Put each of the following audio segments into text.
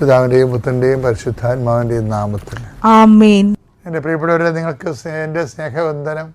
പിതാവിന്റെയും പുത്രന്റെയും പരിശുദ്ധാത്മാവിന്റെയും നാമത്തിൽ. ആമേൻ. എന്റെ പ്രിയപ്പെട്ടവരെ നിങ്ങൾക്ക് എന്റെ എന്റെ സ്നേഹവന്ദനം.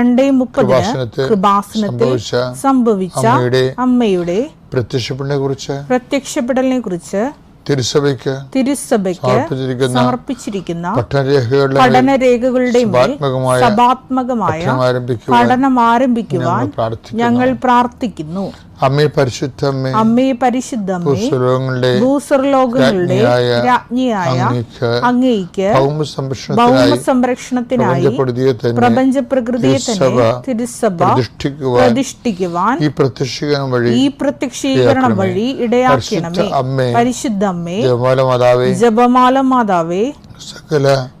രണ്ടേ മുപ്പതിന് കൃപാസനത്തിൽ സംഭവിച്ച അമ്മയുടെ പ്രത്യക്ഷപ്പെടലിനെ കുറിച്ച് പ്രത്യക്ഷപ്പെടലിനെ കുറിച്ച് തിരുസഭയ്ക്ക് തിരുസഭയ്ക്ക് സമർപ്പിച്ചിരിക്കുന്ന പഠനരേഖകളുടെ സഭാത്മകമായ പഠനം ആരംഭിക്കുവാൻ ഞങ്ങൾ പ്രാർത്ഥിക്കുന്നു. അമ്മേ പരിശുദ്ധമ്മേ അമ്മേ പരിശുദ്ധമ്മേ പുസ്തകങ്ങളുടെ ഭൂസ്വർലോകങ്ങളുടെ രാജ്ഞിയായ അങ്ങേക്ക് ഭൗമ സംരക്ഷണത്തിനായി പ്രപഞ്ച പ്രകൃതിയെ തന്നെ തിരുസഭ പ്രതിഷ്ഠിക്കുവാൻ ഈ പ്രത്യക്ഷീകരണം വഴി ഈ പ്രത്യക്ഷീകരണം വഴി ഇടയാക്കണമേ. അമ്മേ പരിശുദ്ധമ്മേ ജപമാല മാതാവേ ജപമാല മാതാവേ സകല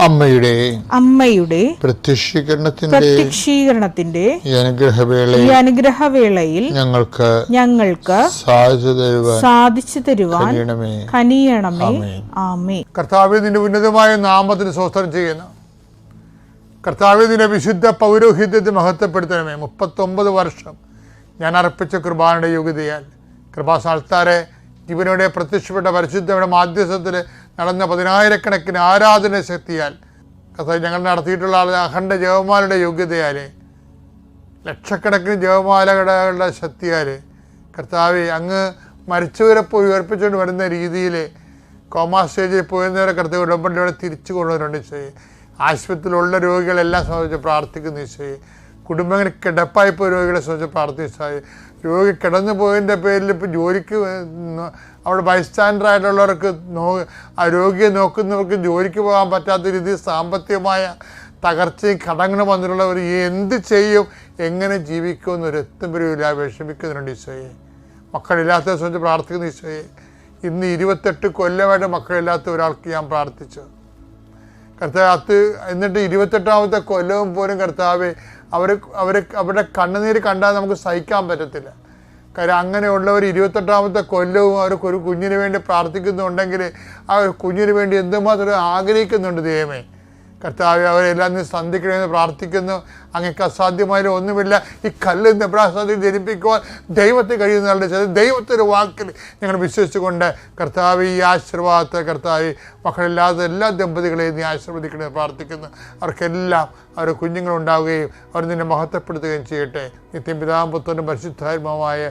അമ്മയുടെ അമ്മയുടെ പ്രത്യക്ഷീകരണത്തിന്റെ പ്രത്യക്ഷീകരണത്തിന്റെ ഈ അനുഗ്രഹവേള ഈ അനുഗ്രഹവേളയിൽ ഞങ്ങൾക്ക് ഞങ്ങൾക്ക് സാധ്യത തരുവാൻ സാധിച്ചു തരുവാൻ കനിയണമേ. ആമേ കർത്താവ് നിന്റെ ഉന്നതമായ നാമത്തിന് സ്വസ്ത്രം ചെയ്യുന്നു. കർത്താവ് നിന്റെ വിശുദ്ധ പൗരോഹിത്യത്തെ മഹത്വപ്പെടുത്തണമേ. മുപ്പത്തൊമ്പത് വർഷം ഞാൻ അർപ്പിച്ച കൃപാനയുടെ യോഗ്യതയാൽ. കൃപാസാൽത്താരെ ജീവനോടെ പ്രത്യക്ഷപ്പെട്ട പരിശുദ്ധയുടെ മാധ്യസ്ഥത്തിൽ നടന്ന പതിനായിരക്കണക്കിന് ആരാധന ശക്തിയാൽ കർത്താവ് ഞങ്ങൾ നടത്തിയിട്ടുള്ള അഖണ്ഡ ജവമാലയുടെ യോഗ്യതയാൽ ലക്ഷക്കണക്കിന് ജപമാലകളുടെ ശക്തിയാൽ കർത്താവ് അങ്ങ് മരിച്ചവരെ പോയി ഉയർപ്പിച്ചുകൊണ്ട് വരുന്ന രീതിയിൽ കോമാ സ്റ്റേജിൽ പോയിരുന്നവരെ കർത്താവ് ഉടമ്പടിയോടെ തിരിച്ചു കൊണ്ടുവരുന്നുണ്ട് ഈശോയെ. ആശുപത്രിയിലുള്ള രോഗികളെല്ലാം സംബന്ധിച്ച് പ്രാർത്ഥിക്കുന്നു ഈശോയെ. കുടുംബങ്ങൾ കിടപ്പായി പോയ രോഗികളെ സംബന്ധിച്ച് പ്രാർത്ഥിച്ചു രോഗി കിടന്നു പോയതിന്റെ പേരിൽ ഇപ്പോൾ ജോലിക്ക് അവിടെ ബൈസ്റ്റാൻഡറായിട്ടുള്ളവർക്ക് നോ ആരോഗ്യം രോഗിയെ നോക്കുന്നവർക്ക് ജോലിക്ക് പോകാൻ പറ്റാത്ത രീതിയിൽ സാമ്പത്തികമായ തകർച്ചയും കടങ്ങളും വന്നിട്ടുള്ളവർ എന്ത് ചെയ്യും? എങ്ങനെ ജീവിക്കുമെന്ന് ഒരു എത്തും വരില്ല വിഷമിക്കുന്നുണ്ട് ഈശോയെ. മക്കളില്ലാത്തവരെ സംബന്ധിച്ച് പ്രാർത്ഥിക്കുന്ന ഈശോയെ. ഇന്ന് ഇരുപത്തെട്ട് കൊല്ലമായിട്ട് മക്കളില്ലാത്ത ഒരാൾക്ക് ഞാൻ പ്രാർത്ഥിച്ചു. കർത്താവ് എന്നിട്ട് ഇരുപത്തെട്ടാമത്തെ കൊല്ലവും പോലും കർത്താവ് അവർ അവർ അവരുടെ കണ്ണുനീര് കണ്ടാൽ നമുക്ക് സഹിക്കാൻ പറ്റത്തില്ല. കാര്യം അങ്ങനെയുള്ളവർ ഇരുപത്തെട്ടാമത്തെ കൊല്ലവും അവർക്ക് ഒരു കുഞ്ഞിന് വേണ്ടി പ്രാർത്ഥിക്കുന്നുണ്ടെങ്കിൽ ആ കുഞ്ഞിന് വേണ്ടി എന്തുമാത്രം ആഗ്രഹിക്കുന്നുണ്ട് ദൈവമേ? കർത്താവ് അവരെല്ലാം നീ സന്ധിക്കണമെന്ന് പ്രാർത്ഥിക്കുന്നു. അങ്ങക്ക് അസാധ്യമായ ഒന്നുമില്ല. ഈ കല്ല് നെബ്രാസാദ്യം ജനിപ്പിക്കുവാൻ ദൈവത്തെ കഴിയുന്നവരുടെ ചില ദൈവത്തിന്റെ വാക്കിൽ ഞങ്ങൾ വിശ്വസിച്ചുകൊണ്ട് കർത്താവ് ഈ ആശീർവാദത്തെ കർത്താവ് മക്കളില്ലാത്ത എല്ലാ ദമ്പതികളെയും നീ ആശീർവദിക്കണമെന്ന് പ്രാർത്ഥിക്കുന്നു. അവർക്കെല്ലാം അവരുടെ കുഞ്ഞുങ്ങളുണ്ടാവുകയും അവർ നിന്നെ മഹത്വപ്പെടുത്തുകയും ചെയ്യട്ടെ. നിത്യം പിതാവും പരിശുദ്ധാത്മാവായ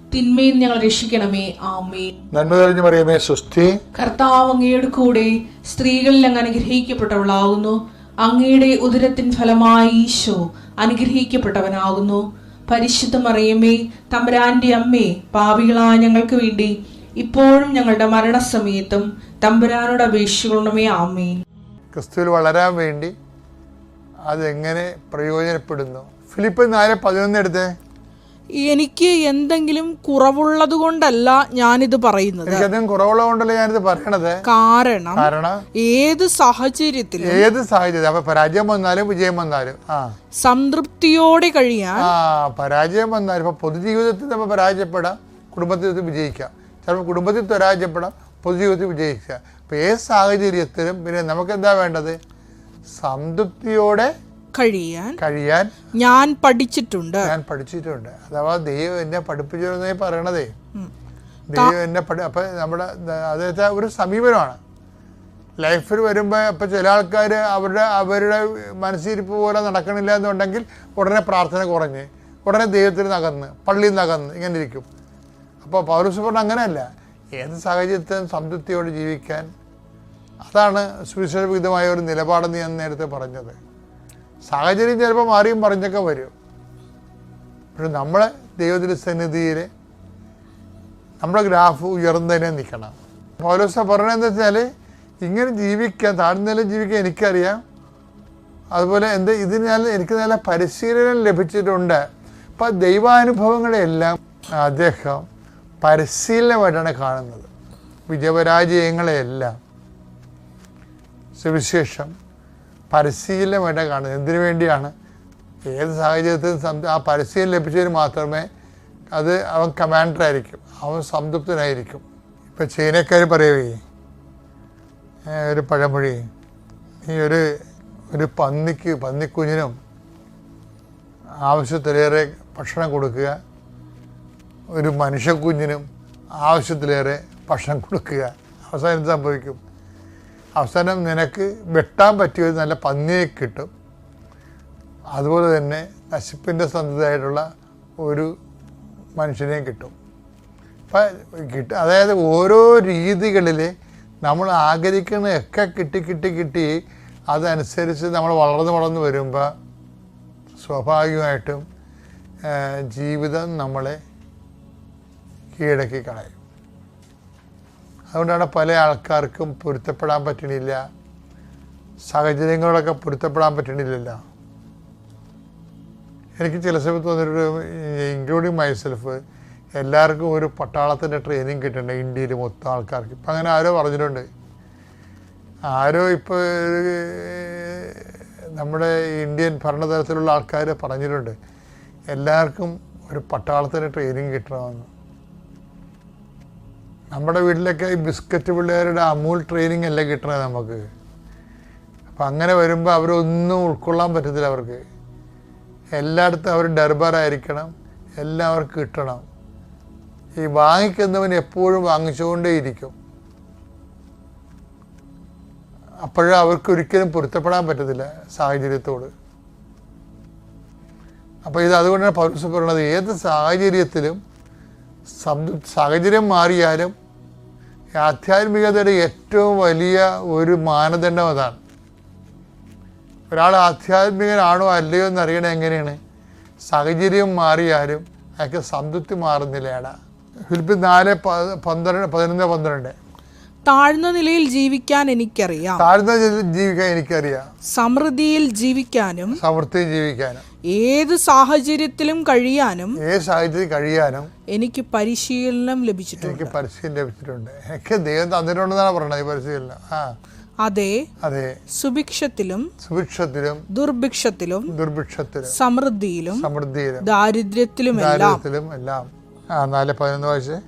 തിന്മയിൽ ഞങ്ങൾ രക്ഷിക്കണമേ. ആമേ നന്മ തെളിഞ്ഞു മറിയമേ സുസ്ഥി കർത്താവ് അങ്ങയുടെ കൂടെ സ്ത്രീകളിൽ അങ്ങ് അനുഗ്രഹിക്കപ്പെട്ടവളാകുന്നു. അങ്ങയുടെ ഉദരത്തിൻ ഫലമായി ഈശോ അനുഗ്രഹിക്കപ്പെട്ടവനാകുന്നു. പരിശുദ്ധ മറിയമ്മേ തമ്പുരാന്റെ അമ്മേ പാപികളായ ഞങ്ങൾക്ക് വേണ്ടി ഇപ്പോഴും ഞങ്ങളുടെ മരണസമയത്തും തമ്പുരാനോട് അപേക്ഷിക്കണമേ. ആമേ ക്രിസ്തുവിൽ വളരാൻ വേണ്ടി അതെങ്ങനെ പ്രയോജനപ്പെടുന്നു? ഫിലിപ്പ് നാല് പതിനൊന്ന് എടുത്തേ. എനിക്ക് എന്തെങ്കിലും കുറവുള്ളത് കൊണ്ടല്ല ഞാനിത് പറയുന്നത്. കുറവുള്ളത് കൊണ്ടല്ല ഞാനിത് പറയണത്. കാരണം കാരണം ഏത് സാഹചര്യത്തിലും ഏത് സാഹചര്യം പരാജയം വന്നാലും വിജയം വന്നാലും സംതൃപ്തിയോടെ കഴിയാൻ പരാജയം വന്നാലും ഇപ്പൊ പൊതുജീവിതത്തിൽ നമ്മൾ പരാജയപ്പെടാം കുടുംബത്തിൽ വിജയിക്കാം. ചിലപ്പോൾ കുടുംബത്തിൽ പരാജയപ്പെടാം പൊതുജീവിതത്തിൽ വിജയിക്കുക അപ്പൊ ഏത് സാഹചര്യത്തിലും പിന്നെ നമുക്ക് എന്താ വേണ്ടത്? സംതൃപ്തിയോടെ കഴിയാൻ കഴിയാൻ ഞാൻ പഠിച്ചിട്ടുണ്ട്. ഞാൻ പഠിച്ചിട്ടുണ്ട്. അഥവാ ദൈവം എന്നെ പഠിപ്പിച്ചിരുന്നേ പറയണതേ. ദൈവം എന്നെ പഠി അപ്പം നമ്മുടെ അദ്ദേഹത്തെ ഒരു സമീപനമാണ്. ലൈഫിൽ വരുമ്പോൾ ഇപ്പം ചില ആൾക്കാർ അവരുടെ അവരുടെ മനസ്സിരിപ്പ് പോലെ നടക്കണില്ല എന്നുണ്ടെങ്കിൽ ഉടനെ പ്രാർത്ഥന കുറഞ്ഞ് ഉടനെ ദൈവത്തിൽ നകന്ന് പള്ളിയിൽ നകന്ന് ഇങ്ങനെ ഇരിക്കും. അപ്പോൾ പൗരസ് പറഞ്ഞ അങ്ങനെയല്ല. ഏത് സാഹചര്യത്തിലും സംതൃപ്തിയോടെ ജീവിക്കാൻ അതാണ് സുവിശേഷവിധമായ ഒരു നിലപാടെന്ന് ഞാൻ നേരത്തെ പറഞ്ഞത്. സാഹചര്യം ചിലപ്പോൾ മാറിയും പറഞ്ഞൊക്കെ വരും. പക്ഷെ നമ്മളെ ദൈവത്തിന്റെ സന്നിധിയിൽ നമ്മുടെ ഗ്രാഫ് ഉയർന്നതിനെ നിൽക്കണം. പൗലോസ പറഞ്ഞതെന്ന് വെച്ചാൽ ഇങ്ങനെ ജീവിക്കാൻ താഴ്ന്ന നില ജീവിക്കാൻ എനിക്കറിയാം. അതുപോലെ എന്ത് ഇതിന് ഞാൻ എനിക്ക് നല്ല പരിശീലനം ലഭിച്ചിട്ടുണ്ട്. അപ്പം ദൈവാനുഭവങ്ങളെല്ലാം അദ്ദേഹം പരിശീലനമായിട്ടാണ് കാണുന്നത്. വിജയപരാജയങ്ങളെയെല്ലാം സുവിശേഷം പരിശീലനമായിട്ടാണ് കാണുന്നത്. എന്തിനു വേണ്ടിയാണ്? ഏത് സാഹചര്യത്തിലും ആ പരിശീലനം ലഭിച്ചതിന് മാത്രമേ അത് അവൻ കമാൻഡർ ആയിരിക്കും. അവൻ സംതൃപ്തനായിരിക്കും. ഇപ്പം ചൈനക്കാർ പറയുവേ ഒരു പഴമൊഴി. ഈ ഒരു ഒരു പന്നിക്ക് പന്നിക്കുഞ്ഞിനും ആവശ്യത്തിലേറെ ഭക്ഷണം കൊടുക്കുക. ഒരു മനുഷ്യക്കുഞ്ഞിനും ആവശ്യത്തിലേറെ ഭക്ഷണം കൊടുക്കുക. അവസാനം സംഭവിക്കും? അവസാനം നിനക്ക് വെട്ടാൻ പറ്റിയ ഒരു നല്ല പന്നിയെ കിട്ടും. അതുപോലെ തന്നെ നശിപ്പിന്റെ സന്ധതയായിട്ടുള്ള ഒരു മനുഷ്യനെയും കിട്ടും. അപ്പം കിട്ടും അതായത് ഓരോ രീതികളിൽ നമ്മൾ ആഗ്രഹിക്കുന്നതൊക്കെ കിട്ടി കിട്ടി കിട്ടി അതനുസരിച്ച് നമ്മൾ വളർന്നു വളർന്ന് വരുമ്പോൾ സ്വാഭാവികമായിട്ടും ജീവിതം നമ്മളെ കീഴടക്കി കളയും. അതുകൊണ്ടാണ് പല ആൾക്കാർക്കും പൊരുത്തപ്പെടാൻ പറ്റണില്ല. സാഹചര്യങ്ങളൊക്കെ പൊരുത്തപ്പെടാൻ പറ്റണില്ലല്ലോ. എനിക്ക് ചില സമയത്ത് തോന്നിയിട്ട് ഇൻക്ലൂഡിങ് മൈസെൽഫ് എല്ലാവർക്കും ഒരു പട്ടാളത്തിന്റെ ട്രെയിനിങ് കിട്ടുന്നുണ്ട് ഇന്ത്യയിൽ മൊത്തം ആൾക്കാർക്ക്. ഇപ്പം അങ്ങനെ ആരോ പറഞ്ഞിട്ടുണ്ട്. ആരോ ഇപ്പോൾ നമ്മുടെ ഇന്ത്യൻ ഭരണതലത്തിലുള്ള ആൾക്കാർ പറഞ്ഞിട്ടുണ്ട്. എല്ലാവർക്കും ഒരു പട്ടാളത്തിന്റെ ട്രെയിനിങ് കിട്ടണമെന്ന്. നമ്മുടെ വീട്ടിലൊക്കെ ഈ ബിസ്ക്കറ്റ് പിള്ളേരുടെ അമൂൽ ട്രെയിനിങ് അല്ലേ കിട്ടണത് നമുക്ക്? അപ്പം അങ്ങനെ വരുമ്പോൾ അവരൊന്നും ഉൾക്കൊള്ളാൻ പറ്റത്തില്ല അവർക്ക്. എല്ലായിടത്തും അവർ ഡർബാറായിരിക്കണം എല്ലാം അവർക്ക് കിട്ടണം. ഈ വാങ്ങിക്കുന്നവൻ എപ്പോഴും വാങ്ങിച്ചുകൊണ്ടേയിരിക്കും. അപ്പോഴും അവർക്ക് ഒരിക്കലും പൊരുത്തപ്പെടാൻ പറ്റത്തില്ല സാഹചര്യത്തോട്. അപ്പോൾ ഇത് അതുകൊണ്ടാണ് പൗരസ് പറയുന്നത് ഏത് സാഹചര്യത്തിലും സംതൃപ്തി സാഹചര്യം മാറിയാലും ആധ്യാത്മികതയുടെ ഏറ്റവും വലിയ ഒരു മാനദണ്ഡം അതാണ്. ഒരാൾ ആധ്യാത്മികനാണോ അല്ലയോ എന്ന് അറിയണ എങ്ങനെയാണ്? സാഹചര്യം മാറിയാലും അയാൾക്ക് സംതൃപ്തി മാറുന്നില്ലേടാ ഫിലിപ്പ് നാല് പ- പന്ത്രണ്ട് പതിനൊന്ന് പന്ത്രണ്ട്. താഴ്ന്ന നിലയിൽ ജീവിക്കാൻ എനിക്കറിയാം. താഴ്ന്ന നിലയിൽ ജീവിക്കാൻ എനിക്കറിയാം. സമൃദ്ധിയിൽ ജീവിക്കാനും സമൃദ്ധിയിൽ ജീവിക്കാനും. ഏത് സാഹചര്യത്തിലും കഴിയാനും ഏത് സാഹചര്യത്തിൽ കഴിയാനും എനിക്ക് പരിശീലനം ലഭിച്ചിട്ടുണ്ട്. എനിക്ക് പരിശീലനം ലഭിച്ചിട്ടുണ്ട്. എനിക്ക് ദൈവം തന്നിട്ടുണ്ടെന്നാണ് പറയുന്നത് ഈ പരിശീലനം. ആ. അതെ. അതെ. സുഭിക്ഷത്തിലും സുഭിക്ഷത്തിലും ദുർഭിക്ഷത്തിലും ദുർഭിക്ഷത്തിലും സമൃദ്ധിയിലും സമൃദ്ധിയിലും ദാരിദ്ര്യത്തിലും ദാരിദ്ര്യത്തിലും എല്ലാം. ആ നാല് പതിനൊന്ന് വായിച്ചേ.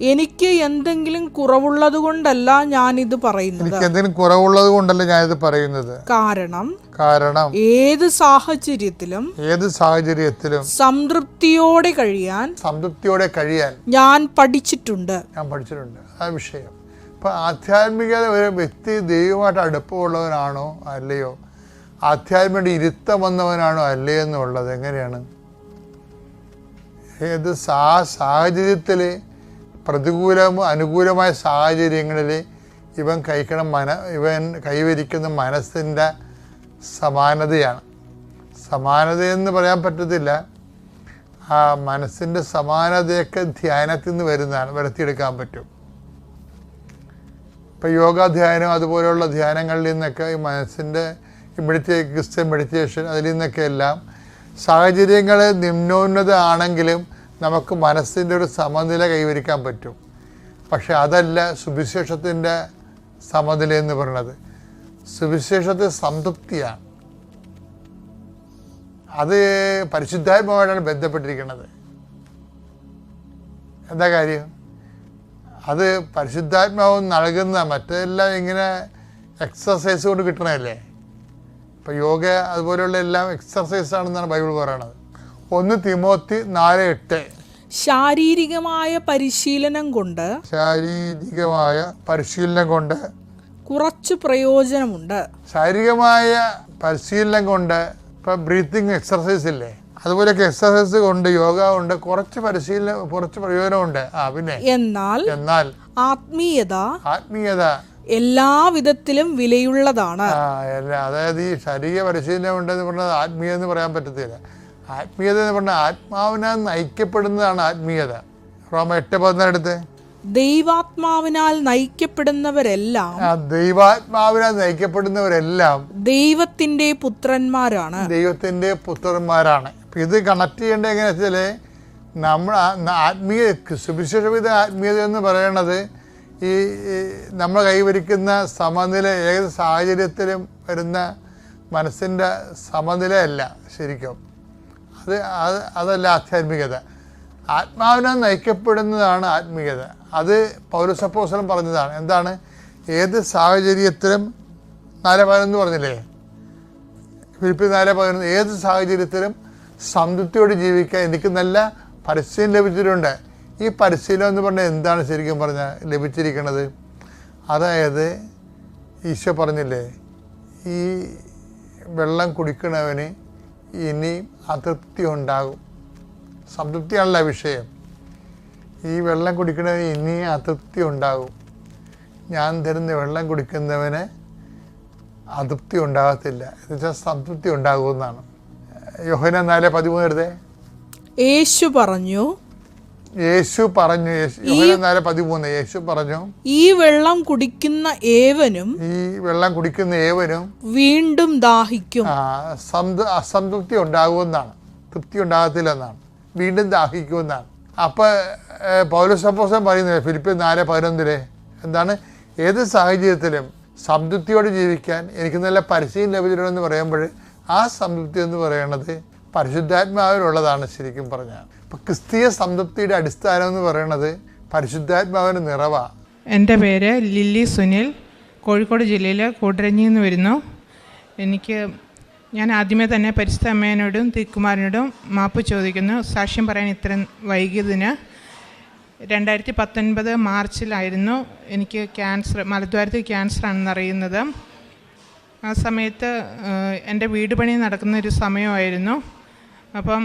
എനിക്ക് എന്തെങ്കിലും കുറവുള്ളതുകൊണ്ടല്ല ഞാനിത് പറയുന്നത്. എനിക്ക് എന്തെങ്കിലും കുറവുള്ളത് കൊണ്ടല്ല ഞാനിത് പറയുന്നത്. കാരണം കാരണം ഏത് സാഹചര്യത്തിലും ഏത് സാഹചര്യത്തിലും സംതൃപ്തിയോടെ കഴിയാൻ സംതൃപ്തിയോടെ കഴിയാൻ ഞാൻ പഠിച്ചിട്ടുണ്ട്. ഞാൻ പഠിച്ചിട്ടുണ്ട്. ആ വിഷയം. ഇപ്പൊ ആധ്യാത്മികത ഒരു വ്യക്തി ദൈവമായിട്ട് അടുപ്പമുള്ളവനാണോ അല്ലയോ? ആധ്യാത്മിക ഇരുത്തം വന്നവനാണോ അല്ലയോ എന്നുള്ളത് എങ്ങനെയാണ്? ഏത് സാ സാഹചര്യത്തിൽ പ്രതികൂലമോ അനുകൂലമായ സാഹചര്യങ്ങളിൽ ഇവൻ കഴിക്കണം മന ഇവൻ കൈവരിക്കുന്ന മനസ്സിന്റെ സമാനതയാണ്. സമാനത എന്ന് പറയാൻ പറ്റത്തില്ല. ആ മനസ്സിന്റെ സമാനതയൊക്കെ ധ്യാനത്തിൽ നിന്ന് വരുന്നതാണ് വരുത്തിയെടുക്കാൻ പറ്റും. ഇപ്പം യോഗ ധ്യാനം അതുപോലെയുള്ള ധ്യാനങ്ങളിൽ നിന്നൊക്കെ ഈ മനസ്സിന്റെ മെഡിറ്റേ ക്രിസ്ത്യൻ മെഡിറ്റേഷൻ അതിൽ നിന്നൊക്കെ എല്ലാം സാഹചര്യങ്ങൾ നിമ്നോന്നത ആണെങ്കിലും നമുക്ക് മനസ്സിന്റെ ഒരു സമനില കൈവരിക്കാൻ പറ്റും. പക്ഷെ അതല്ല സുവിശേഷത്തിന്റെ സമനില എന്ന് പറയുന്നത്. സുവിശേഷത്തെ സംതൃപ്തിയാണ്. അത് പരിശുദ്ധാത്മാവായിട്ടാണ് ബന്ധപ്പെട്ടിരിക്കുന്നത്. എന്താ കാര്യം? അത് പരിശുദ്ധാത്മാവ് നൽകുന്ന മറ്റെല്ലാം ഇങ്ങനെ എക്സസൈസ് കൊണ്ട് കിട്ടണമല്ലേ ഇപ്പം യോഗ അതുപോലെയുള്ള എല്ലാം എക്സസൈസ് ആണെന്നാണ് ബൈബിൾ പറയണത് ഒന്ന് തിമോത്തി നാല് എട്ട്. ശാരീരികമായ പരിശീലനം കൊണ്ട് ശാരീരികമായ പരിശീലനം കൊണ്ട് കുറച്ച് പ്രയോജനമുണ്ട്. ശാരീരികമായ പരിശീലനം കൊണ്ട് ഇപ്പം ബ്രീത്തിങ് എക്സർസൈസ് ഇല്ലേ? അതുപോലെയൊക്കെ എക്സർസൈസ് കൊണ്ട് യോഗ ഉണ്ട് കുറച്ച് പരിശീലനം കുറച്ച് പ്രയോജനമുണ്ട്. ആ പിന്നെ എന്നാൽ എന്നാൽ ആത്മീയത ആത്മീയത എല്ലാ വിധത്തിലും വിലയുള്ളതാണ്. ആ എല്ലാ അതായത് ഈ ശരീര പരിശീലനം ഉണ്ടെന്ന് പറഞ്ഞാൽ ആത്മീയത എന്ന് പറയാൻ പറ്റത്തില്ല. ആത്മീയത എന്ന് പറഞ്ഞാൽ ആത്മാവിനാൽ നയിക്കപ്പെടുന്നതാണ് ആത്മീയത. റോമ എട്ട് പതിനെടുത്ത് ദൈവാത്മാവിനാൽ നയിക്കപ്പെടുന്നവരെല്ലാം ദൈവാത്മാവിനാൽ നയിക്കപ്പെടുന്നവരെല്ലാം ദൈവത്തിന്റെ പുത്രന്മാരാണ്. ദൈവത്തിന്റെ പുത്രന്മാരാണ്. ഇത് കണക്ട് ചെയ്യേണ്ടത് എങ്ങനെയാ വെച്ചാൽ നമ്മൾ ആത്മീയ സുവിശേഷവിധ ആത്മീയത എന്ന് പറയണത് ഈ ഈ നമ്മൾ കൈവരിക്കുന്ന സമനില ഏത് സാഹചര്യത്തിലും വരുന്ന മനസ്സിന്റെ സമനിലയല്ല ശരിക്കും. അത് അത് അതല്ല ആധ്യാത്മികത. ആത്മാവിനെ നയിക്കപ്പെടുന്നതാണ് ആത്മീയത അത് പൗരസപ്പോസലം പറഞ്ഞതാണ്. എന്താണ്? ഏത് സാഹചര്യത്തിലും നാല് പതിനൊന്ന് പറഞ്ഞില്ലേ? ഫിലിപ്പിൻ നാല് പതിനൊന്ന്. ഏത് സാഹചര്യത്തിലും സംതൃപ്തിയോട് ജീവിക്കാൻ എനിക്ക് നല്ല പരിശീലനം ലഭിച്ചിട്ടുണ്ട്. ഈ പരിശീലനം എന്ന് പറഞ്ഞാൽ എന്താണ് ശരിക്കും പറഞ്ഞാൽ ലഭിച്ചിരിക്കുന്നത്? അതായത് ഈശോ പറഞ്ഞില്ലേ ഈ വെള്ളം കുടിക്കണവന് ഇനി അതൃപ്തി ഉണ്ടാകും സംതൃപ്തിയാണല്ല വിഷയം. ഈ വെള്ളം കുടിക്കുന്നവന് ഇനി അതൃപ്തി ഉണ്ടാകും ഞാൻ തരുന്ന വെള്ളം കുടിക്കുന്നവന് അതൃപ്തി ഉണ്ടാകത്തില്ല എന്നുവെച്ചാൽ സംതൃപ്തി ഉണ്ടാകുമെന്നാണ് യോഹന നാല് പതിമൂന്ന് യേശു പറഞ്ഞു യേശു പറഞ്ഞു നാല് പതിമൂന്ന് യേശു പറഞ്ഞു ഈ വെള്ളം കുടിക്കുന്ന ഏവനും ഈ വെള്ളം കുടിക്കുന്ന ഏവനും വീണ്ടും ദാഹിക്കും. അസംതൃപ്തി ഉണ്ടാകുമെന്നാണ് തൃപ്തി ഉണ്ടാകത്തില്ലെന്നാണ് വീണ്ടും ദാഹിക്കുമെന്നാണ്. അപ്പോൾ പൗരസപ്പോസം പറയുന്നത് ഫിലിപ്പിൻ നാല് പതിനൊന്നിൽ? എന്താണ്? ഏത് സാഹചര്യത്തിലും സംതൃപ്തിയോടെ ജീവിക്കാൻ എനിക്ക് നല്ല പരിശീലനം ലഭിച്ചിട്ടുണ്ടെന്ന് പറയുമ്പോൾ ആ സംതൃപ്തി എന്ന് പറയുന്നത് പരിശുദ്ധാത്മാവിനുള്ളതാണ് ശരിക്കും പറഞ്ഞാൽ. ഇപ്പം ക്രിസ്തീയ സംതൃപ്തിയുടെ അടിസ്ഥാനം എന്ന് പറയുന്നത് പരിശുദ്ധാത്മാവിന് നിറവാണ് എന്റെ പേര് ലില്ലി സുനിൽ. കോഴിക്കോട് ജില്ലയിലെ കൂടരഞ്ഞിൽ നിന്ന് വരുന്നു. എനിക്ക് ഞാൻ ആദ്യമേ തന്നെ പരിശുദ്ധ അമ്മേനോടും തിക്കുമാരനോടും മാപ്പ് ചോദിക്കുന്നു. സാക്ഷ്യം പറയാൻ ഇത്രയും വൈകിയതിന്. രണ്ടായിരത്തി പത്തൊൻപത് മാർച്ചിലായിരുന്നു എനിക്ക് ക്യാൻസർ മലദ്വാരത്തിൽ ക്യാൻസർ ആണെന്ന് അറിയുന്നത്. ആ സമയത്ത് എന്റെ വീട് പണി നടക്കുന്ന ഒരു സമയമായിരുന്നു. അപ്പം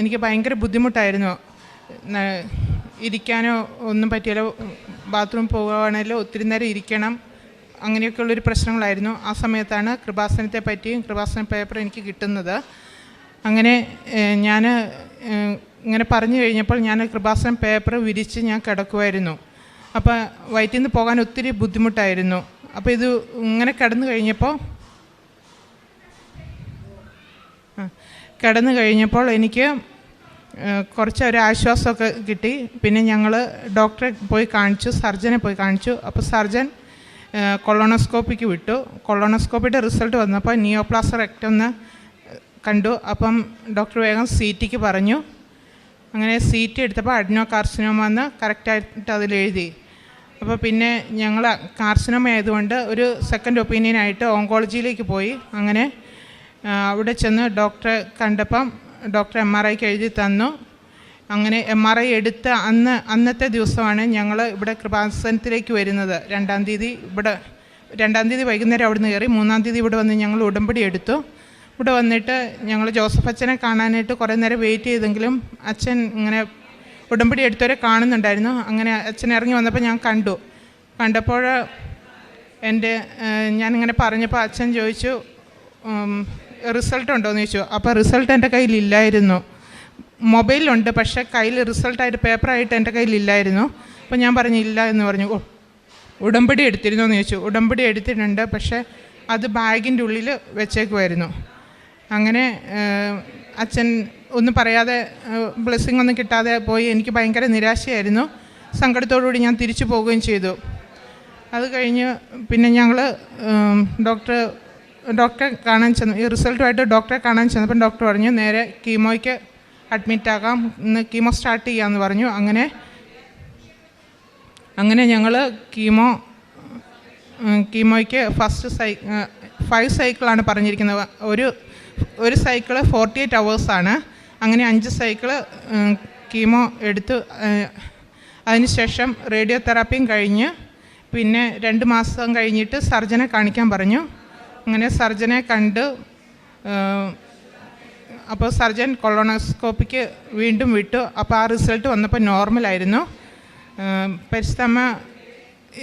എനിക്ക് ഭയങ്കര ബുദ്ധിമുട്ടായിരുന്നു. ഇരിക്കാനോ ഒന്നും പറ്റിയാലോ ബാത്റൂം പോകുവാണേലോ ഒത്തിരി നേരം ഇരിക്കണം. അങ്ങനെയൊക്കെയുള്ളൊരു പ്രശ്നങ്ങളായിരുന്നു. ആ സമയത്താണ് കൃപാസനത്തെ പറ്റിയും കൃപാസന പേപ്പർ എനിക്ക് കിട്ടുന്നത്. അങ്ങനെ ഞാൻ ഇങ്ങനെ പറഞ്ഞു കഴിഞ്ഞപ്പോൾ ഞാൻ കൃപാസനം പേപ്പർ വിരിച്ച് ഞാൻ കിടക്കുമായിരുന്നു അപ്പോൾ വയറ്റിൽ നിന്ന് പോകാൻ ഒത്തിരി ബുദ്ധിമുട്ടായിരുന്നു. അപ്പോൾ ഇത് ഇങ്ങനെ കിടന്നു കഴിഞ്ഞപ്പോൾ ആ, കിടന്നു കഴിഞ്ഞപ്പോൾ എനിക്ക് കുറച്ച് ഒരു ആശ്വാസമൊക്കെ കിട്ടി. പിന്നെ ഞങ്ങൾ ഡോക്ടറെ പോയി കാണിച്ചു സർജനെ പോയി കാണിച്ചു. അപ്പോൾ സർജൻ കൊളോണോസ്കോപ്പിക്ക് വിട്ടു. കൊളോണോസ്കോപ്പിയുടെ റിസൾട്ട് വന്നപ്പോൾ നിയോപ്ലാസ് റെക്റ്റൊന്ന് കണ്ടു. അപ്പം ഡോക്ടർ വേഗം സി ടിക്ക് പറഞ്ഞു. അങ്ങനെ സി ടി എടുത്തപ്പോൾ അഡ്നോ കാർസിനോമ എന്ന് കറക്റ്റായിട്ട് അതിൽ എഴുതി. അപ്പോൾ പിന്നെ ഞങ്ങൾ കാർസിനോമ ആയതുകൊണ്ട് ഒരു സെക്കൻഡ് ഒപ്പീനിയനായിട്ട് ഓങ്കോളജിയിലേക്ക് പോയി. അങ്ങനെ അവിടെ ചെന്ന് ഡോക്ടറെ കണ്ടപ്പം ഡോക്ടർ എം ആർ ഐക്ക് എഴുതി തന്നു. അങ്ങനെ എം ആർ ഐ എടുത്ത അന്ന് അന്നത്തെ ദിവസമാണ് ഞങ്ങൾ ഇവിടെ കൃപാസനത്തിലേക്ക് വരുന്നത്. രണ്ടാം തീയതി ഇവിടെ രണ്ടാം തീയതി വൈകുന്നേരം അവിടെ നിന്ന് കയറി മൂന്നാം തീയതി ഇവിടെ വന്ന് ഞങ്ങൾ ഉടമ്പടി എടുത്തു. ഇവിടെ വന്നിട്ട് ഞങ്ങൾ ജോസഫ് അച്ഛനെ കാണാനായിട്ട് കുറേ നേരം വെയിറ്റ് ചെയ്തെങ്കിലും അച്ഛൻ ഇങ്ങനെ ഉടമ്പടി എടുത്തവരെ കാണുന്നുണ്ടായിരുന്നു. അങ്ങനെ അച്ഛൻ ഇറങ്ങി വന്നപ്പോൾ ഞാൻ കണ്ടു. കണ്ടപ്പോൾ എന്റെ ഞാനിങ്ങനെ പറഞ്ഞപ്പോൾ അച്ഛൻ ചോദിച്ചു റിസൾട്ട് ഉണ്ടോയെന്ന് ചോദിച്ചു. അപ്പോൾ റിസൾട്ട് എന്റെ കയ്യിലില്ലായിരുന്നു. മൊബൈലുണ്ട് പക്ഷേ കയ്യിൽ റിസൾട്ടായിട്ട് പേപ്പറായിട്ട് എന്റെ കയ്യിലില്ലായിരുന്നു. അപ്പോൾ ഞാൻ പറഞ്ഞു ഇല്ല എന്ന് പറഞ്ഞു. ഓ ഉടമ്പടി എടുത്തിരുന്നു എന്ന് ചോദിച്ചു. ഉടമ്പടി എടുത്തിട്ടുണ്ട് പക്ഷേ അത് ബാഗിന്റെ ഉള്ളിൽ വെച്ചേക്കുമായിരുന്നു അങ്ങനെ അച്ഛൻ ഒന്നും പറയാതെ ബ്ലെസ്സിങ് ഒന്നും കിട്ടാതെ പോയി. എനിക്ക് ഭയങ്കര നിരാശയായിരുന്നു. സങ്കടത്തോടുകൂടി ഞാൻ തിരിച്ചു പോവുകയും ചെയ്തു. അത് കഴിഞ്ഞ് പിന്നെ ഞങ്ങൾ ഡോക്ടർ ഡോക്ടറെ കാണാൻ ചെന്നു. ഈ റിസൾട്ടുമായിട്ട് ഡോക്ടറെ കാണാൻ ചെന്നപ്പം ഡോക്ടർ പറഞ്ഞു നേരെ കീമോയ്ക്ക് അഡ്മിറ്റ് ആകാം. ഇന്ന് കീമോ സ്റ്റാർട്ട് ചെയ്യാമെന്ന് പറഞ്ഞു. അങ്ങനെ അങ്ങനെ ഞങ്ങൾ കീമോ കീമോയ്ക്ക് ഫസ്റ്റ് സൈ ഫൈവ് സൈക്കിളാണ് പറഞ്ഞിരിക്കുന്നത്. ഒരു ഒരു സൈക്കിൾ ഫോർട്ടി എയ്റ്റ് അവേഴ്സാണ്. അങ്ങനെ അഞ്ച് സൈക്കിൾ കീമോ എടുത്തു. അതിനുശേഷം റേഡിയോ തെറാപ്പിയും കഴിഞ്ഞ് പിന്നെ രണ്ട് മാസം കഴിഞ്ഞിട്ട് സർജനെ കാണിക്കാൻ പറഞ്ഞു. അങ്ങനെ സർജനെ കണ്ട് അപ്പോൾ സർജൻ കൊളോണോസ്കോപ്പിക്ക് വീണ്ടും വിട്ടു. അപ്പോൾ ആ റിസൾട്ട് വന്നപ്പോൾ നോർമലായിരുന്നു. പരിസ്ഥമ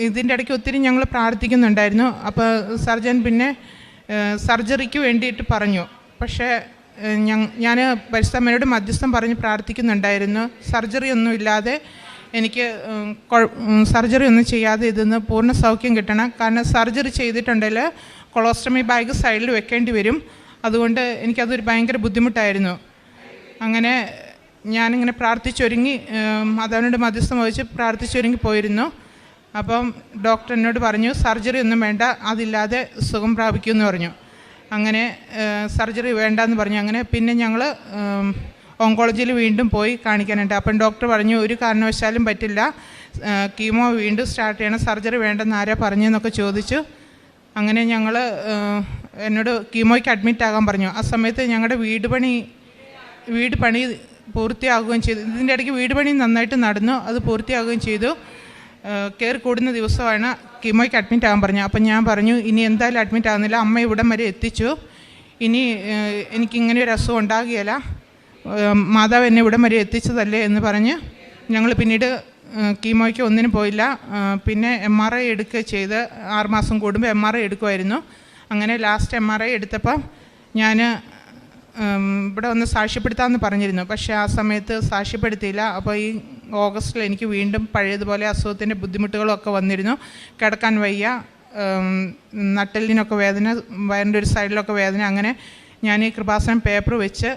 ഇതിന്റെ ഇടയ്ക്ക് ഒത്തിരി ഞങ്ങൾ പ്രാർത്ഥിക്കുന്നുണ്ടായിരുന്നു. അപ്പോൾ സർജൻ പിന്നെ സർജറിക്ക് വേണ്ടിയിട്ട് പറഞ്ഞു. പക്ഷേ ഞാൻ പരിസ്ഥമ്മയോട് മധ്യസ്ഥം പറഞ്ഞ് പ്രാർത്ഥിക്കുന്നുണ്ടായിരുന്നു. സർജറി ഒന്നും ഇല്ലാതെ എനിക്ക് സർജറി ഒന്നും ചെയ്യാതെ ഇതിന് പൂർണ സൗഖ്യം കിട്ടണം. കാരണം സർജറി ചെയ്തിട്ടുണ്ടെങ്കിൽ കൊളോസ്റ്റമി ബാഗ് സൈഡിൽ വെക്കേണ്ടി വരും. അതുകൊണ്ട് എനിക്കതൊരു ഭയങ്കര ബുദ്ധിമുട്ടായിരുന്നു. അങ്ങനെ ഞാനിങ്ങനെ പ്രാർത്ഥിച്ചൊരുങ്ങി മാതാവിനോട് മധ്യസ്ഥം വഹിച്ച് പ്രാർത്ഥിച്ചൊരുങ്ങി പോയിരുന്നു. അപ്പം ഡോക്ടർ എന്നോട് പറഞ്ഞു സർജറി ഒന്നും വേണ്ട അതില്ലാതെ സുഖം പ്രാപിക്കുമെന്ന് പറഞ്ഞു. അങ്ങനെ സർജറി വേണ്ട എന്ന് പറഞ്ഞു. അങ്ങനെ പിന്നെ ഞങ്ങൾ ഓങ്കോളജിയിൽ വീണ്ടും പോയി കാണിക്കാനുണ്ട്. അപ്പം ഡോക്ടർ പറഞ്ഞു ഒരു കാരണവശാലും പറ്റില്ല. കീമോ വീണ്ടും സ്റ്റാർട്ട് ചെയ്യണം. സർജറി വേണ്ടെന്ന് ആരാ പറഞ്ഞെന്നൊക്കെ ചോദിച്ചു. അങ്ങനെ ഞങ്ങൾ എന്നോട് കീമോയ്ക്ക് അഡ്മിറ്റ് ആകാൻ പറഞ്ഞു. ആ സമയത്ത് ഞങ്ങളുടെ വീട് പണി വീട് പണി പൂർത്തിയാകുകയും ചെയ്തു. ഇതിന്റെ ഇടയ്ക്ക് വീട് പണി നന്നായിട്ട് നടന്നു അത് പൂർത്തിയാകുകയും ചെയ്തു. കയറി കൂടുന്ന ദിവസമാണ് കീമോയ്ക്ക് അഡ്മിറ്റ് ആകാൻ പറഞ്ഞു അപ്പം ഞാൻ പറഞ്ഞു ഇനി എന്തായാലും അഡ്മിറ്റ് ആകുന്നില്ല അമ്മ ഇവിടം വരെ എത്തിച്ചു. ഇനി എനിക്കിങ്ങനെ ഒരു അസുഖം ഉണ്ടാകുകയില്ല. മാതാവ് എന്നെ ഇവിടം വരെ എത്തിച്ചതല്ലേ? എന്ന് പറഞ്ഞ് ഞങ്ങൾ പിന്നീട് കീമോയ്ക്ക് ഒന്നിനും പോയില്ല. പിന്നെ എം ആർ ഐ എടുക്കുക ചെയ്ത് ആറുമാസം കൂടുമ്പോൾ എം ആർ ഐ എടുക്കുമായിരുന്നു അങ്ങനെ ലാസ്റ്റ് എം ആർ ഐ എടുത്തപ്പം ഞാൻ ഇവിടെ ഒന്ന് സാക്ഷ്യപ്പെടുത്താമെന്ന് പറഞ്ഞിരുന്നു. പക്ഷേ ആ സമയത്ത് സാക്ഷ്യപ്പെടുത്തിയില്ല. അപ്പോൾ ഈ ഓഗസ്റ്റിൽ എനിക്ക് വീണ്ടും പഴയതുപോലെ അസുഖത്തിന്റെ ബുദ്ധിമുട്ടുകളൊക്കെ വന്നിരുന്നു. കിടക്കാൻ വയ്യ നട്ടലിനൊക്കെ വേദന വയറിന്റെ ഒരു സൈഡിലൊക്കെ വേദന. അങ്ങനെ ഞാൻ ഈ കൃപാസനം പേപ്പർ വെച്ച്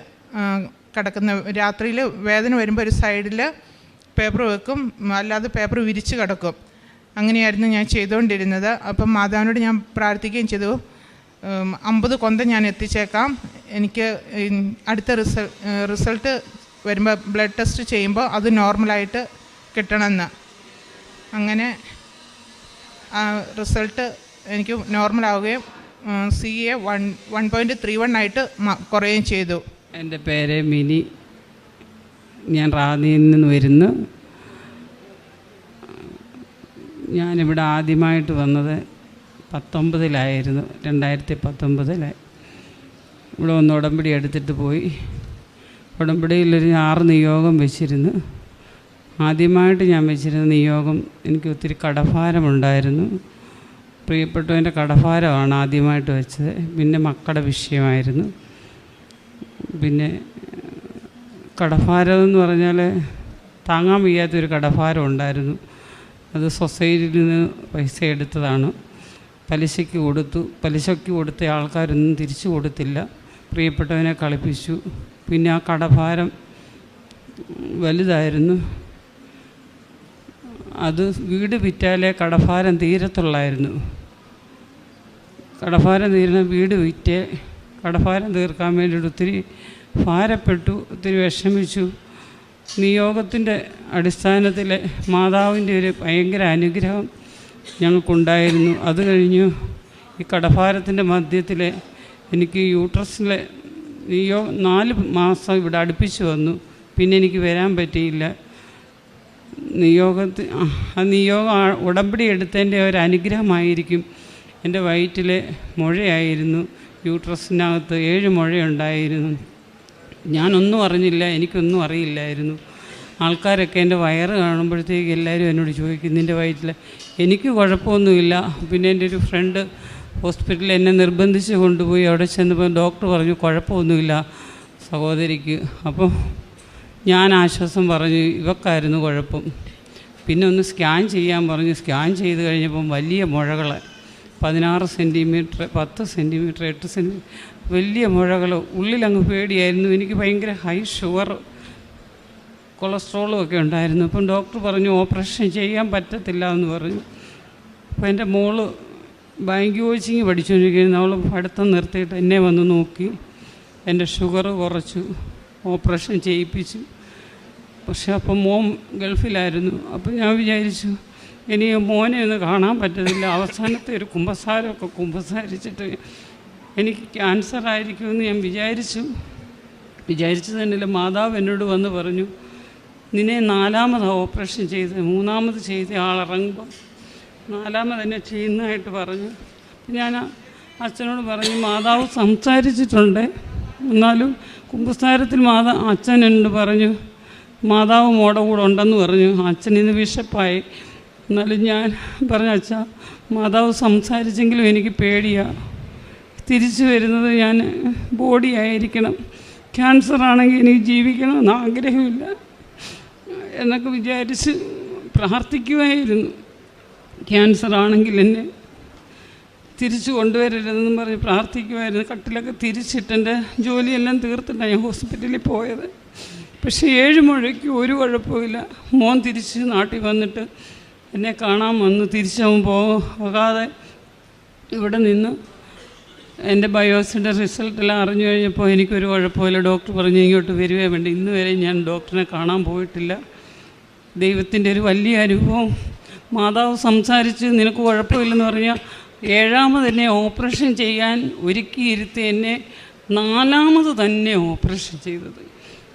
കിടക്കുന്ന രാത്രിയിൽ വേദന വരുമ്പോൾ ഒരു സൈഡിൽ പേപ്പർ വെക്കും അല്ലാതെ പേപ്പർ വിരിച്ച് കിടക്കും. അങ്ങനെയായിരുന്നു ഞാൻ ചെയ്തുകൊണ്ടിരുന്നത്. അപ്പം മാതാവിനോട് ഞാൻ പ്രാർത്ഥിക്കുകയും ചെയ്തു. അമ്പത് കൊന്ത ഞാൻ എത്തിച്ചേക്കാം. എനിക്ക് അടുത്ത റിസൾ റിസൾട്ട് വരുമ്പോൾ ബ്ലഡ് ടെസ്റ്റ് ചെയ്യുമ്പോൾ അത് നോർമലായിട്ട് കിട്ടണമെന്ന്. അങ്ങനെ റിസൾട്ട് എനിക്ക് നോർമലാവുകയും C A one one point three one ആയിട്ട് കുറയുകയും ചെയ്തു. എന്റെ പേര് മിനി. ഞാൻ റാന്നിയിൽ നിന്ന് വരുന്നു. ഞാനിവിടെ ആദ്യമായിട്ട് വന്നത് പത്തൊമ്പതിലായിരുന്നു രണ്ടായിരത്തി പത്തൊമ്പതിലായി ഇവിടെ ഒന്ന് ഉടമ്പടി എടുത്തിട്ട് പോയി. ഉടമ്പടിയിലൊരു ആറ് നിയോഗം വെച്ചിരുന്നു. ആദ്യമായിട്ട് ഞാൻ വെച്ചിരുന്ന നിയോഗം എനിക്ക് ഒത്തിരി കടഭാരമുണ്ടായിരുന്നു. പ്രിയപ്പെട്ടവന്റെ കടഭാരമാണ് ആദ്യമായിട്ട് വെച്ചത്. പിന്നെ മക്കളുടെ വിഷയമായിരുന്നു. പിന്നെ കടഭാരം എന്ന് പറഞ്ഞാൽ താങ്ങാൻ വയ്യാത്തൊരു കടഭാരം ഉണ്ടായിരുന്നു. അത് സൊസൈറ്റിയിൽ നിന്ന് പൈസ എടുത്തതാണ്. പലിശയ്ക്ക് കൊടുത്തു. പലിശയ്ക്ക് കൊടുത്ത ആൾക്കാരൊന്നും തിരിച്ചു കൊടുത്തില്ല. പ്രിയപ്പെട്ടവനെ കളിപ്പിച്ചു. പിന്നെ ആ കടഭാരം വലുതായിരുന്നു. അത് വീട് വിറ്റാലേ കടഭാരം തീരത്തുള്ളായിരുന്നു. കടഭാരം തീരുന്ന വീട് വിറ്റേ കടഭാരം തീർക്കാൻ വേണ്ടിയിട്ട് ഒത്തിരി ഭാരപ്പെട്ടു ഒത്തിരി വിഷമിച്ചു. നിയോഗത്തിന്റെ അടിസ്ഥാനത്തിൽ മാതാവിന്റെ ഒരു ഭയങ്കര അനുഗ്രഹം ഞങ്ങൾക്കുണ്ടായിരുന്നു. അത് കഴിഞ്ഞു ഈ കടഭാരത്തിന്റെ മധ്യത്തിൽ എനിക്ക് യൂട്രസിലെ നിയോ നാല് മാസം ഇവിടെ അടുപ്പിച്ച് വന്നു. പിന്നെ എനിക്ക് വരാൻ പറ്റിയില്ല. നിയോഗത്തിൽ ആ നിയോഗം ഉടമ്പടി എടുത്തതിന്റെ ഒരു അനുഗ്രഹമായിരിക്കും. എന്റെ വയറ്റിലെ മുഴയായിരുന്നു. യൂട്രസിനകത്ത് ഏഴ് മുഴയുണ്ടായിരുന്നു. ഞാനൊന്നും അറിഞ്ഞില്ല എനിക്കൊന്നും അറിയില്ലായിരുന്നു. ആൾക്കാരൊക്കെ എന്റെ വയറ് കാണുമ്പോഴത്തേക്ക് എല്ലാവരും എന്നോട് ചോദിക്കും നിന്റെ വയറ്റിൽ എനിക്ക് കുഴപ്പമൊന്നുമില്ല. പിന്നെ എന്റെ ഒരു ഫ്രണ്ട് ഹോസ്പിറ്റലിൽ എന്നെ നിർബന്ധിച്ച് കൊണ്ടുപോയി അവിടെ ചെന്നപ്പോൾ ഡോക്ടർ പറഞ്ഞു കുഴപ്പമൊന്നുമില്ല സഹോദരിക്ക്. അപ്പം ഞാൻ ആശ്വാസം പറഞ്ഞു ഇവക്കായിരുന്നു കുഴപ്പം. പിന്നെ ഒന്ന് സ്കാൻ ചെയ്യാൻ പറഞ്ഞു. സ്കാൻ ചെയ്ത് കഴിഞ്ഞപ്പം വലിയ മുഴകൾ പതിനാറ് സെന്റിമീറ്റർ പത്ത് സെന്റിമീറ്റർ എട്ട് സെന്റിമീറ്റർ വലിയ മുഴകൾ ഉള്ളിലങ്ങ് പേടിയായിരുന്നു. എനിക്ക് ഭയങ്കര ഹൈ ഷുഗർ കൊളസ്ട്രോളും ഒക്കെ ഉണ്ടായിരുന്നു. അപ്പം ഡോക്ടർ പറഞ്ഞു ഓപ്പറേഷൻ ചെയ്യാൻ പറ്റത്തില്ല എന്ന് പറഞ്ഞു. അപ്പോൾ എന്റെ മോൾ ബാങ്ക് കോച്ചിങ് പഠിച്ചുകൊണ്ടിരിക്കുന്നു അവൾ പഠിത്തം നിർത്തിയിട്ട് എന്നെ വന്ന് നോക്കി. എന്റെ ഷുഗർ കുറച്ചു. ഓപ്പറേഷൻ ചെയ്യിപ്പിച്ചു. പക്ഷെ അപ്പം മോൻ ഗൾഫിലായിരുന്നു. അപ്പം ഞാൻ വിചാരിച്ചു ഇനി മോനെ ഒന്ന് കാണാൻ പറ്റത്തില്ല. അവസാനത്തെ ഒരു കുമ്പസാരമൊക്കെ കുമ്പസാരിച്ചിട്ട് എനിക്ക് ക്യാൻസർ ആയിരിക്കുമെന്ന് ഞാൻ വിചാരിച്ചു. വിചാരിച്ചു തന്നെയല്ല മാതാവ് എന്നോട് വന്ന് പറഞ്ഞു നിന്നെ നാലാമത് ഓപ്പറേഷൻ ചെയ്ത് മൂന്നാമത് ചെയ്ത ആളിറങ്ങുമ്പോൾ നാലാമത് എന്നെ ചെയ്യുന്നതായിട്ട് പറഞ്ഞു. ഞാൻ അച്ഛനോട് പറഞ്ഞു മാതാവ് സംസാരിച്ചിട്ടുണ്ട്. എന്നാലും കുമ്പസാരത്തിൽ മാതാ അച്ഛൻ എന്നോട് പറഞ്ഞു മാതാവ് മോടെ കൂടെ ഉണ്ടെന്ന് പറഞ്ഞു. അച്ഛൻ ഇന്ന് വിഷപ്പായി എന്നാലും ഞാൻ പറഞ്ഞു അച്ഛ മാതാവ് സംസാരിച്ചെങ്കിലും എനിക്ക് പേടിയാണ് തിരിച്ചു വരുന്നത് ഞാൻ ബോഡി ആയിരിക്കണം. ക്യാൻസർ ആണെങ്കിൽ എനിക്ക് ജീവിക്കണമെന്ന് ആഗ്രഹമില്ല. എന്നൊക്കെ വിചാരിച്ച് പ്രാർത്ഥിക്കുമായിരുന്നു ക്യാൻസർ ആണെങ്കിൽ എന്നെ തിരിച്ചു കൊണ്ടുവരരുതെന്നും പറഞ്ഞ് പ്രാർത്ഥിക്കുമായിരുന്നു കട്ടിലൊക്കെ തിരിച്ചിട്ട് എന്റെ ജോലിയെല്ലാം തീർത്തിട്ടാണ് ഞാൻ ഹോസ്പിറ്റലിൽ പോയത്. പക്ഷേ ഏഴ് മുഴയ്ക്ക് ഒരു കുഴപ്പമില്ല മോൻ തിരിച്ച് നാട്ടിൽ വന്നിട്ട് എന്നെ കാണാൻ വന്ന്. തിരിച്ചവൻ പോകാതെ ഇവിടെ നിന്ന് എന്റെ ബയോസിന്റെ റിസൾട്ടെല്ലാം അറിഞ്ഞു കഴിഞ്ഞപ്പോൾ എനിക്കൊരു കുഴപ്പമില്ല. ഡോക്ടർ പറഞ്ഞു ഇങ്ങോട്ട് വരുവേ വേണ്ട. ഇന്ന് വരെ ഞാൻ ഡോക്ടറിനെ കാണാൻ പോയിട്ടില്ല. ദൈവത്തിന്റെ ഒരു വലിയ അനുഭവം. മാതാവ് സംസാരിച്ച് നിനക്ക് കുഴപ്പമില്ലെന്ന് പറഞ്ഞാൽ ഏഴാമത് എന്നെ ഓപ്പറേഷൻ ചെയ്യാൻ ഒരുക്കിയിരുത്തി എന്നെ നാലാമത് തന്നെ ഓപ്പറേഷൻ ചെയ്തത്.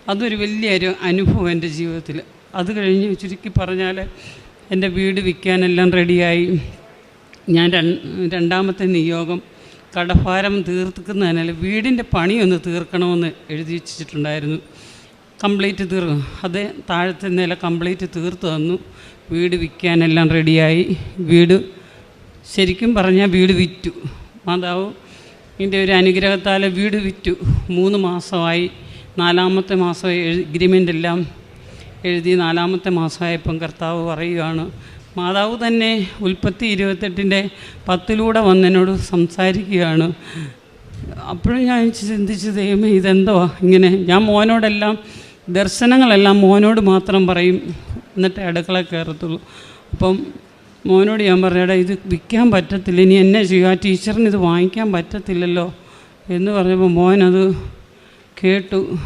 അതൊരു വലിയ ഒരു അനുഭവം എന്റെ ജീവിതത്തിൽ. അത് കഴിഞ്ഞ് ചുരുക്കി പറഞ്ഞാൽ എന്റെ വീട് വിൽക്കാനെല്ലാം റെഡിയായി. ഞാൻ രണ്ടാമത്തെ നിയോഗം കടഭാരം തീർക്കുന്നതിനാൽ വീടിന്റെ പണിയൊന്ന് തീർക്കണമെന്ന് എഴുതി വെച്ചിട്ടുണ്ടായിരുന്നു. കംപ്ലീറ്റ് തീർക്കും അത് താഴത്തെ നില കംപ്ലീറ്റ് തീർത്ത് തന്നു. വീട് വിൽക്കാനെല്ലാം റെഡിയായി. വീട് ശരിക്കും പറഞ്ഞാൽ വീട് വിറ്റു. മാതാവ് ഇതിന്റെ ഒരു അനുഗ്രഹത്താൽ വീട് വിറ്റു. മൂന്ന് മാസമായി നാലാമത്തെ മാസം എഗ്രിമെന്റ് എല്ലാം എഴുതി നാലാമത്തെ മാസമായപ്പം കർത്താവ് പറയുകയാണ് മാതാവ് തന്നെ ഉൽപ്പത്തി ഇരുപത്തെട്ടിന്റെ പത്തിലൂടെ വന്നതിനോട് സംസാരിക്കുകയാണ്. അപ്പോഴും ഞാൻ ചിന്തിച്ച് ദൈവമേ ഇതെന്തോ? ഇങ്ങനെ ഞാൻ മോനോടെല്ലാം ദർശനങ്ങളെല്ലാം മോനോട് മാത്രം പറയും എന്നിട്ട് അടുക്കള കയറത്തുള്ളൂ. അപ്പം മോനോട് ഞാൻ പറഞ്ഞടാ ഇത് വിൽക്കാൻ പറ്റത്തില്ല ഇനി എന്നെ ചെയ്യുക ആ ടീച്ചറിന് ഇത് വാങ്ങിക്കാൻ പറ്റത്തില്ലല്ലോ. എന്ന് പറഞ്ഞപ്പോൾ മോനത് കേട്ടു.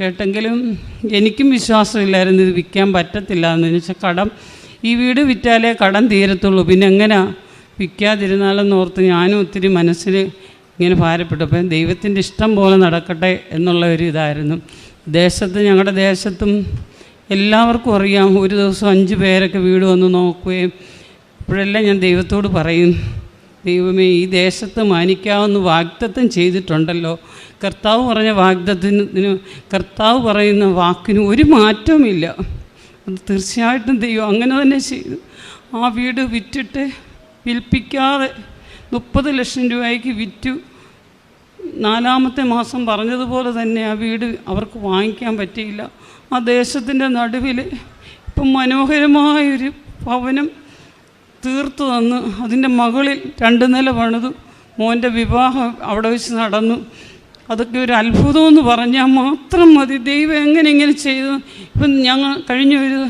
കേട്ടെങ്കിലും എനിക്കും വിശ്വാസമില്ലായിരുന്നു ഇത് വിൽക്കാൻ പറ്റത്തില്ല എന്ന്. വെച്ചാൽ കടം ഈ വീട് വിറ്റാലേ കടം തീരത്തുള്ളൂ. പിന്നെ എങ്ങനെ? വിൽക്കാതിരുന്നാലെന്ന് ഓർത്ത് ഞാനും ഒത്തിരി മനസ്സിൽ ഇങ്ങനെ ഭാരപ്പെട്ടു. അപ്പം ദൈവത്തിന്റെ ഇഷ്ടം പോലെ നടക്കട്ടെ എന്നുള്ള ഒരു ഇതായിരുന്നു. ദേശത്ത് ഞങ്ങളുടെ ദേശത്തും എല്ലാവർക്കും അറിയാം. ഒരു ദിവസം അഞ്ച് പേരൊക്കെ വീട് വന്ന് നോക്കുകയും ഇപ്പോഴെല്ലാം ഞാൻ ദൈവത്തോട് പറയും ദൈവമേ ഈ ദേശത്ത് മാനിക്കാവുന്ന വാഗ്ദത്തം ചെയ്തിട്ടുണ്ടല്ലോ. കർത്താവ് പറഞ്ഞ വാഗ്ദത്തിന് കർത്താവ് പറയുന്ന വാക്കിന് ഒരു മാറ്റവുമില്ല. തീർച്ചയായിട്ടും ദൈവം അങ്ങനെ തന്നെ ചെയ്തു. ആ വീട് വിറ്റിട്ട് വിൽപ്പിക്കാതെ മുപ്പത് ലക്ഷം രൂപയ്ക്ക് വിറ്റു. നാലാമത്തെ മാസം പറഞ്ഞതുപോലെ തന്നെ ആ വീട് അവർക്ക് വാങ്ങിക്കാൻ പറ്റിയില്ല. ആ ദേശത്തിന്റെ നടുവിൽ ഇപ്പം മനോഹരമായൊരു ഭവനം തീർത്തു തന്ന്. അതിന്റെ മകളിൽ രണ്ട് നില പണിതു. മോന്റെ വിവാഹം അവിടെ വെച്ച് നടന്നു. അതൊക്കെ ഒരു അത്ഭുതമെന്ന് പറഞ്ഞാൽ മാത്രം മതി. ദൈവം എങ്ങനെ ഇങ്ങനെ ചെയ്തു? ഇപ്പം ഞങ്ങൾ കഴിഞ്ഞ ഒരു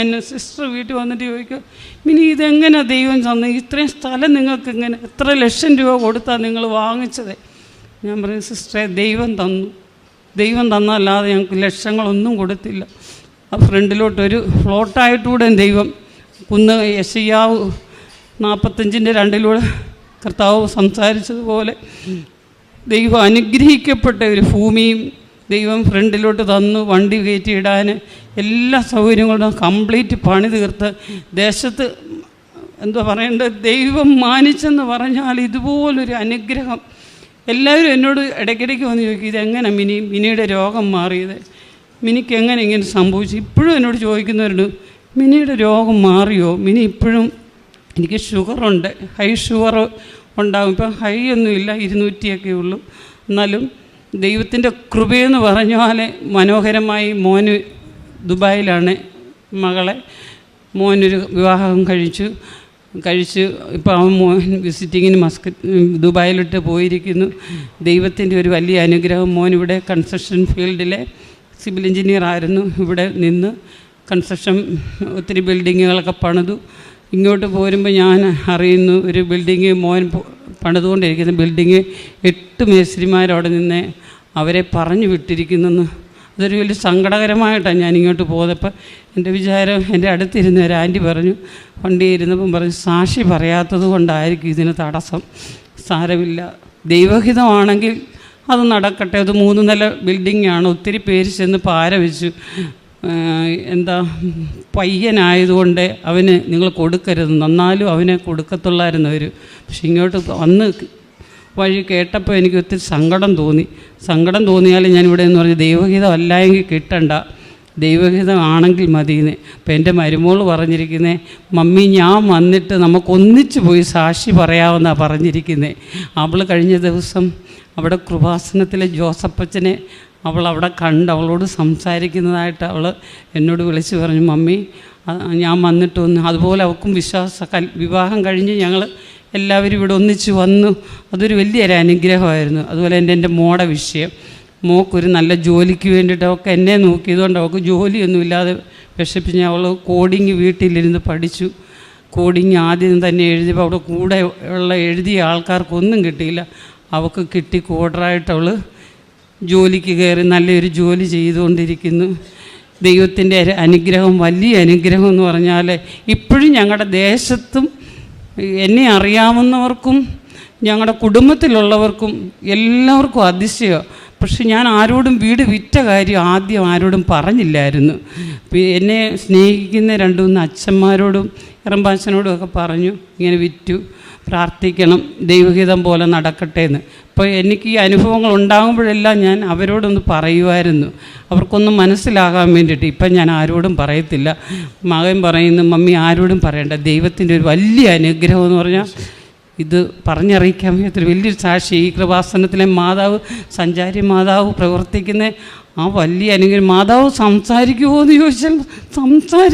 എന്നെ സിസ്റ്റർ വീട്ടിൽ വന്നിട്ട് ചോദിക്കുക മിനി ഇതെങ്ങനെ ദൈവം തന്നു? ഇത്രയും സ്ഥലം നിങ്ങൾക്ക് എങ്ങനെ എത്ര ലക്ഷം രൂപ കൊടുത്താൽ നിങ്ങൾ വാങ്ങിച്ചത്? ഞാൻ പറയും സിസ്റ്ററെ ദൈവം തന്നു. ദൈവം തന്നല്ലാതെ ഞങ്ങൾക്ക് ലക്ഷങ്ങളൊന്നും കൊടുത്തില്ല. ആ ഫ്രണ്ടിലോട്ടൊരു ഫ്ലോട്ടായിട്ടൂടെ ദൈവം കുന്ന് യശയ്യാവ് നാൽപ്പത്തഞ്ചിന്റെ രണ്ടിലൂടെ കർത്താവ് സംസാരിച്ചതുപോലെ ദൈവം അനുഗ്രഹിക്കപ്പെട്ട ഒരു ഭൂമിയും ദൈവം ഫ്രണ്ടിലോട്ട് തന്നു വണ്ടി കയറ്റിയിടാൻ എല്ലാ സൗകര്യങ്ങളും കംപ്ലീറ്റ് പണി തീർത്ത് ദേശത്ത് എന്താ പറയേണ്ടത്? ദൈവം മാനിച്ചെന്ന് പറഞ്ഞാൽ ഇതുപോലൊരു അനുഗ്രഹം. എല്ലാവരും എന്നോട് ഇടയ്ക്കിടയ്ക്ക് വന്ന് ചോദിക്കും ഇതെങ്ങനെ മിനി മിനിയുടെ രോഗം മാറിയത്? മിനിക്ക് എങ്ങനെ ഇങ്ങനെ സംഭവിച്ചു? ഇപ്പോഴും എന്നോട് ചോദിക്കുന്നവരുണ്ട് മിനിയുടെ രോഗം മാറിയോ? മിനി ഇപ്പോഴും എനിക്ക് ഷുഗറുണ്ട് ഹൈ ഷുഗർ ഉണ്ടാകും. ഇപ്പം ഹൈ ഒന്നുമില്ല ഇരുന്നൂറ്റിയൊക്കെ ഉള്ളൂ. എന്നാലും ദൈവത്തിന്റെ കൃപയെന്ന് പറഞ്ഞാൽ മനോഹരമായി മോന് ദുബായിലാണ് മകളെ മോനൊരു വിവാഹം കഴിച്ചു. കഴിച്ച് ഇപ്പോൾ അവൻ മോൻ വിസിറ്റിങ്ങിന് മസ്ക ദുബായിലിട്ട് പോയിരിക്കുന്നു. ദൈവത്തിന്റെ ഒരു വലിയ അനുഗ്രഹം മോൻ ഇവിടെ കൺസ്ട്രക്ഷൻ ഫീൽഡിലെ സിവിൽ എഞ്ചിനീയർ ആയിരുന്നു. ഇവിടെ നിന്ന് കൺസ്ട്രക്ഷൻ ഒത്തിരി ബിൽഡിങ്ങുകളൊക്കെ പണിതു. ഇങ്ങോട്ട് പോരുമ്പോൾ ഞാൻ അറിയുന്നു ഒരു ബിൽഡിങ് മോൻ പണിതുകൊണ്ടിരിക്കുന്ന ബിൽഡിങ് എട്ട് മേസ്ത്രിമാരവിടെ നിന്ന് അവരെ പറഞ്ഞു വിട്ടിരിക്കുന്നെന്ന്. അതൊരു വലിയ സങ്കടകരമായിട്ടാണ് ഞാൻ ഇങ്ങോട്ട് പോയപ്പോൾ എന്റെ വിചാരം എന്റെ അടുത്തിരുന്ന ഒരു ആന്റി പറഞ്ഞു വണ്ടി ഇരുന്നപ്പം പറഞ്ഞു സാക്ഷി പറയാത്തത് കൊണ്ടായിരിക്കും ഇതിന് തടസ്സം. സാരമില്ല. ദൈവഹിതമാണെങ്കിൽ അത് നടക്കട്ടെ. അത് മൂന്ന് നില ബിൽഡിങ്ങാണ് ഒത്തിരി പേര് ചെന്ന് പാര വെച്ചു എന്താ പയ്യനായതുകൊണ്ട് അവന് നിങ്ങൾ കൊടുക്കരുത്. നന്നാലും അവനെ കൊടുക്കത്തുള്ളായിരുന്നു അവർ പക്ഷെ ഇങ്ങോട്ട് വന്ന് വഴി കേട്ടപ്പോൾ എനിക്ക് ഒത്തിരി സങ്കടം തോന്നി. സങ്കടം തോന്നിയാൽ ഞാൻ ഇവിടെ എന്ന് പറഞ്ഞു ദൈവഗീതം എങ്കിൽ കിട്ടണ്ട. ദൈവഹിതം ആണെങ്കിൽ മതിയെന്ന്. അപ്പം എന്റെ മരുമോൾ പറഞ്ഞിരിക്കുന്നത് മമ്മി ഞാൻ വന്നിട്ട് നമുക്കൊന്നിച്ച് പോയി സാക്ഷി പറയാമെന്നാണ് പറഞ്ഞിരിക്കുന്നത് അവൾ കഴിഞ്ഞ ദിവസം അവിടെ കൃപാസനത്തിലെ ജോസപ്പച്ചനെ അവൾ അവിടെ കണ്ട് അവളോട് സംസാരിക്കുന്നതായിട്ട് അവൾ എന്നോട് വിളിച്ചു പറഞ്ഞു മമ്മി ഞാൻ വന്നിട്ടൊന്ന് അതുപോലെ അവൾക്കും വിശ്വാസ വിവാഹം കഴിഞ്ഞ് ഞങ്ങൾ എല്ലാവരും ഇവിടെ ഒന്നിച്ച് വന്നു. അതൊരു വലിയൊരു അനുഗ്രഹമായിരുന്നു. അതുപോലെ എന്റെ എന്റെ മോടെ വിഷയം. മോക്കൊരു നല്ല ജോലിക്ക് വേണ്ടിയിട്ട് അവൾക്ക് എന്നെ നോക്കിയതുകൊണ്ട് അവൾക്ക് ജോലിയൊന്നുമില്ലാതെ വിഷപ്പിച്ച് അവൾ കോഡിങ് വീട്ടിലിരുന്ന് പഠിച്ചു. കോഡിങ് ആദ്യം തന്നെ എഴുതിയപ്പോൾ അവിടെ കൂടെ ഉള്ള എഴുതിയ ആൾക്കാർക്കൊന്നും കിട്ടിയില്ല. അവൾക്ക് കിട്ടി കോഡറായിട്ട് അവൾ ജോലിക്ക് കയറി നല്ലൊരു ജോലി ചെയ്തുകൊണ്ടിരിക്കുന്നു. ദൈവത്തിന്റെ അനുഗ്രഹം വലിയ അനുഗ്രഹം എന്ന് പറഞ്ഞാൽ ഇപ്പോഴും ഞങ്ങളുടെ ദേശത്തും എന്നെ അറിയാവുന്നവർക്കും ഞങ്ങളുടെ കുടുംബത്തിലുള്ളവർക്കും എല്ലാവർക്കും അതിശയം. പക്ഷെ ഞാൻ ആരോടും വീട് വിറ്റ കാര്യം ആദ്യം ആരോടും പറഞ്ഞില്ലായിരുന്നു. എന്നെ സ്നേഹിക്കുന്ന രണ്ട് മൂന്ന് അച്ഛന്മാരോടും ഇറമ്പാച്ചനോടും ഒക്കെ പറഞ്ഞു ഇങ്ങനെ വിറ്റു. പ്രാർത്ഥിക്കണം ദൈവഹിതം പോലെ നടക്കട്ടെ എന്ന്. അപ്പോൾ എനിക്ക് ഈ അനുഭവങ്ങൾ ഉണ്ടാകുമ്പോഴെല്ലാം ഞാൻ അവരോടൊന്ന് പറയുമായിരുന്നു അവർക്കൊന്നും മനസ്സിലാകാൻ വേണ്ടിയിട്ട് ഇപ്പം ഞാൻ ആരോടും പറയത്തില്ല. മകൻ പറയുന്നു മമ്മി ആരോടും പറയണ്ട. ദൈവത്തിന്റെ ഒരു വലിയ അനുഗ്രഹം എന്ന് പറഞ്ഞാൽ ഇത് പറഞ്ഞറിയിക്കാൻ വയ്യാത്തൊരു വലിയൊരു സാക്ഷി. ഈ കൃപാസനത്തിലെ മാതാവ് സഞ്ചാരി മാതാവ് പ്രവർത്തിക്കുന്ന ആ വലിയ അനുഗ്രഹം. മാതാവ് സംസാരിക്കുമോ എന്ന് ചോദിച്ചാൽ സംസാരി